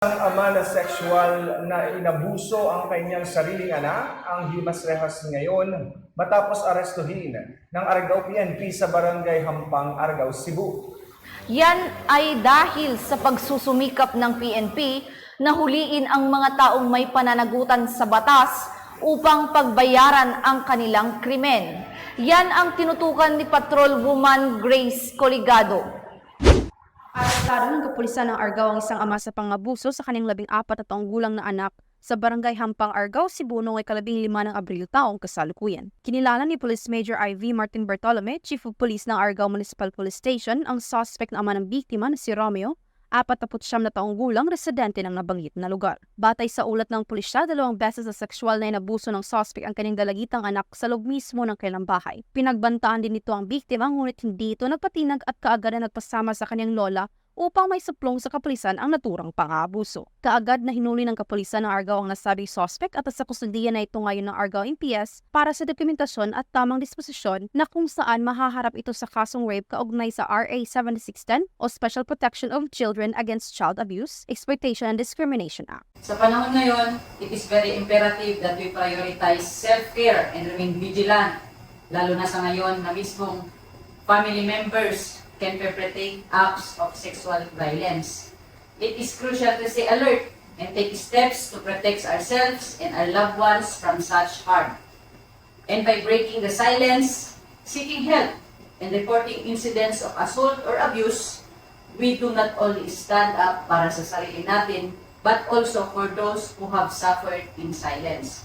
Ang ama na sexual na inabuso ang kanyang sariling anak, ang Himas Rehas ngayon matapos arestuhin ng Argao PNP sa Barangay Hampang, Argao, Cebu. Yan ay dahil sa pagsusumikap ng PNP na huliin ang mga taong may pananagutan sa batas upang pagbayaran ang kanilang krimen. Yan ang tinutukan ni Patrol Woman Grace Coligado. Arestado ng kapulisan ng Argao ang isang ama sa pangabuso sa kanyang labing apat na taong gulang na anak sa barangay Hampang Argao, Cebu noong ikalabing lima ng Abril taong kasalukuyan. Kinilala ni Police Major IV Martin Bartolome, Chief of Police ng Argao Municipal Police Station, ang suspect na ama ng biktima na si Romeo, 49 na taong gulang residente ng nabanggit na lugar. Batay sa ulat ng pulisya, dalawang beses sa sexual na inabuso ng suspect ang kanyang dalagitang anak sa loob mismo ng kanilang bahay. Pinagbantaan din nito ang biktima ngunit hindi ito nagpatinag at kaagad na nagpasama sa kanyang lola upang may suplong sa kapulisan ang naturang pang-aabuso. Kaagad na hinuli ng kapulisan ng Argao ang nasabing suspect at sa kustudiya na ito ngayon ng Argao MPS para sa dokumentasyon at tamang disposisyon na kung saan mahaharap ito sa kasong rape kaugnay sa RA 7610 o Special Protection of Children Against Child Abuse, Exploitation and Discrimination Act. Sa panahon ngayon, it is very imperative that we prioritize self-care and remain vigilant, lalo na sa ngayon na mismong family members can perpetrate acts of sexual violence. It is crucial to stay alert and take steps to protect ourselves and our loved ones from such harm. And by breaking the silence, seeking help, and reporting incidents of assault or abuse, we do not only stand up para sa sarili natin, but also for those who have suffered in silence.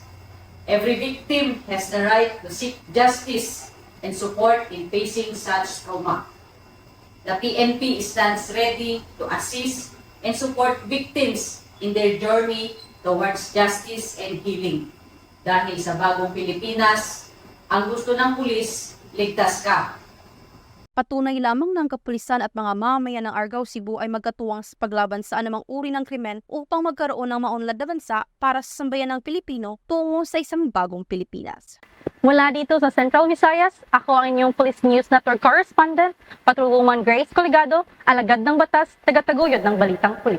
Every victim has the right to seek justice and support in facing such trauma. The PNP stands ready to assist and support victims in their journey towards justice and healing. Dahil sa bagong Pilipinas, ang gusto ng pulis, ligtas ka. Patunay lamang ng kapulisan at mga mamayan ng Argao, Cebu ay magkatuwang sa paglaban sa anumang uri ng krimen upang magkaroon ng maunlad na bansa para sa sambayan ng Pilipino tungo sa isang bagong Pilipinas. Mula dito sa Central Visayas, ako ang inyong Police News Network correspondent, Patrolwoman Grace Coligado, alagad ng batas, tagataguyod ng Balitang Pulis.